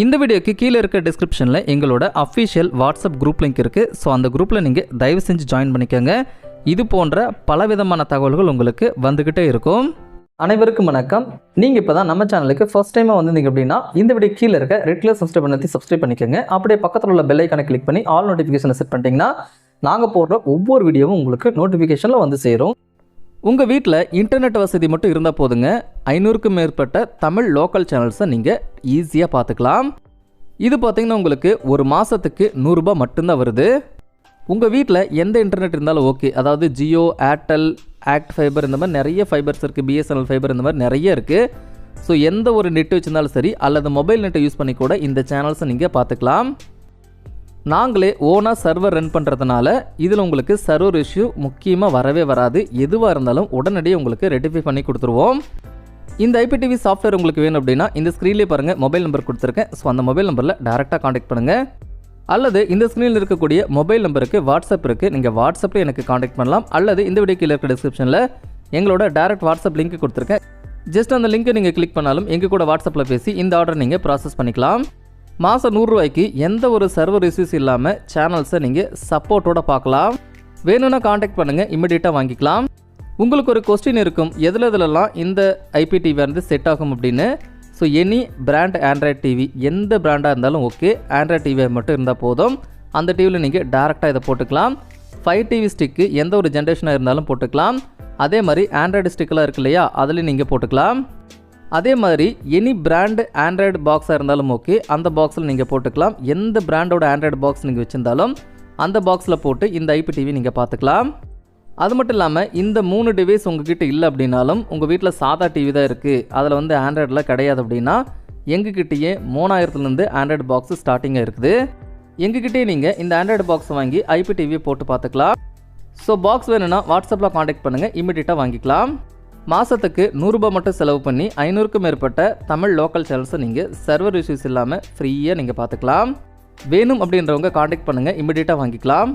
இந்த வீடியோக்கு கீழே இருக்க டிஸ்கிரிப்ஷனில் எங்களோட அஃபிஷியல் வாட்ஸ்அப் குரூப் லிங்க் இருக்குது ஸோ அந்த குரூப்பில் நீங்கள் தயவு செஞ்சு ஜாயின் பண்ணிக்கோங்க. இது போன்ற பலவிதமான தகவல்கள் உங்களுக்கு வந்துக்கிட்டே இருக்கும். அனைவருக்கும் வணக்கம். நீங்கள் இப்போ தான் நம்ம சேனலுக்கு ஃபர்ஸ்ட் டைமாக வந்திருந்தீங்க அப்படின்னா இந்த வீடியோ கீழே இருக்க ரெட் கலர் சப்ஸ்கிரைப் பண்ணி சப்ஸ்கிரைப் பண்ணிக்கோங்க. அப்படியே பக்கத்தில் உள்ள பெல் ஐக்கானை கிளிக் பண்ணி ஆல் நோட்டிஃபிகேஷனை செட் பண்ணிட்டீங்கன்னா நாங்கள் போடுற ஒவ்வொரு வீடியோவும் உங்களுக்கு நோட்டிஃபிகேஷனில் வந்து சேரும். உங்கள் வீட்டில் இன்டர்நெட் வசதி மட்டும் இருந்தால் போதுங்க. ஐநூறுக்கும் மேற்பட்ட தமிழ் லோக்கல் சேனல்ஸை நீங்கள் ஈஸியாக பார்த்துக்கலாம் இது பார்த்தீங்கன்னா உங்களுக்கு ஒரு மாதத்துக்கு நூறுரூபா மட்டும்தான் வருது. உங்கள் வீட்டில் எந்த இன்டர்நெட் இருந்தாலும் ஓகே அதாவது ஜியோ ஏர்டெல் ஆக்ட் ஃபைபர் இந்த மாதிரி நிறைய ஃபைபர்ஸ் இருக்குது பிஎஸ்என்எல் ஃபைபர் இந்த மாதிரி நிறைய இருக்குது ஸோ எந்த ஒரு நெட் வச்சுருந்தாலும் சரி அல்லது மொபைல் நெட்டை யூஸ் பண்ணி கூட இந்த சேனல்ஸை நீங்கள் பார்த்துக்கலாம் நாங்களே ஓனாக சர்வர் ரன் பண்ணுறதுனால இதில் உங்களுக்கு சர்வர் இஷ்யூ முக்கியமாக வரவே வராது. எதுவாக இருந்தாலும் உடனடியே உங்களுக்கு ரெட்டிஃபை பண்ணி கொடுத்துருவோம். இந்த ஐபிடிவி சாஃப்ட்வேர் உங்களுக்கு வேணும் அப்படின்னா இந்த ஸ்க்ரீன்லேயே பாருங்கள் மொபைல் நம்பர் கொடுத்துருக்கேன். ஸோ அந்த மொபைல் நம்பரில் டேரெக்டாக காண்டாக்ட் பண்ணுங்கள் அல்லது இந்த ஸ்க்ரீனில் இருக்கக்கூடிய மொபைல் நம்பருக்கு வாட்ஸ்அப் இருக்குது நீங்கள் வாட்ஸ்அப்பில் எனக்கு காண்டாக்ட் பண்ணலாம். அல்லது இந்த வீடியோ கீழே இருக்க டிஸ்கிரிப்ஷனில் எங்களோட டேரக்ட் வாட்ஸ்அப் லிங்க் கொடுத்துருக்கேன். ஜஸ்ட் அந்த லிங்க்கை நீங்கள் கிளிக் பண்ணாலும் எங்கள் கூட வாட்ஸ்அப்பில் பேசி இந்த ஆர்டர் நீங்கள் ப்ராசஸ் பண்ணிக்கலாம். மாதம் நூறுரூவாய்க்கு எந்த ஒரு சர்வர் இஷ்யூஸ் இல்லாமல் சேனல்ஸை நீங்கள் சப்போர்ட்டோட பார்க்கலாம். வேணும்னா காண்டாக்ட் பண்ணுங்கள் இம்மிடியட்டாக வாங்கிக்கலாம். உங்களுக்கு ஒரு கொஸ்டின் இருக்கும் எதில் எதுலலாம் இந்த ஐபிடிவி வந்து செட் ஆகும் அப்படின்னு. So any brand Android TV எந்த பிராண்டாக இருந்தாலும் ஓகே ஆண்ட்ராய்ட் டிவி மட்டும் இருந்தால் போதும். அந்த டிவியில் நீங்கள் டேரெக்டாக இதை போட்டுக்கலாம். ஃபைவ் டிவி ஸ்டிக்கு எந்த ஒரு ஜென்ரேஷனாக இருந்தாலும் போட்டுக்கலாம். அதே மாதிரி ஆண்ட்ராய்டு ஸ்டிக்கெலாம் இருக்கு இல்லையா அதில் நீங்கள் போட்டுக்கலாம். அதே மாதிரி எனி பிராண்டு ஆண்ட்ராய்டு பாக்ஸாக இருந்தாலும் ஓகே அந்த பாக்ஸில் நீங்கள் போட்டுக்கலாம். எந்த பிராண்டோட ஆண்ட்ராய்டு பாக்ஸ் நீங்கள் வச்சுருந்தாலும் அந்த பாக்ஸில் போட்டு இந்த ஐபிடிவி நீங்கள் பார்த்துக்கலாம் அது மட்டும் இல்லாமல் இந்த மூணு டிவைஸ் உங்ககிட்ட இல்லை அப்படின்னாலும் உங்கள் வீட்டில் சாதா டிவி தான் இருக்குது அதில் வந்து ஆண்ட்ராய்டில் கிடையாது அப்படின்னா எங்ககிட்டயே மூணாயிரத்துலேருந்து ஆண்ட்ராய்டு பாக்ஸ் ஸ்டார்டிங்காக இருக்குது. எங்ககிட்டயே நீங்கள் இந்த ஆண்ட்ராய்டு பாக்ஸ் வாங்கி ஐபிடிவியை போட்டு பார்த்துக்கலாம் ஸோ பாக்ஸ் வேணும்னா வாட்ஸ்அப்பில் காண்டாக்ட் பண்ணுங்கள் இமீடியட்டாக வாங்கிக்கலாம். மாதத்துக்கு நூறுரூபா மட்டும் செலவு பண்ணி ஐநூறுக்கும் மேற்பட்ட தமிழ் லோக்கல் சேனல்ஸை நீங்கள் சர்வர் இஷ்யூஸ் இல்லாமல் ஃப்ரீயாக நீங்கள் பார்த்துக்கலாம் வேணும் அப்படின்றவங்க காண்டாக்ட் பண்ணுங்கள் இமீடியட்டாக வாங்கிக்கலாம்.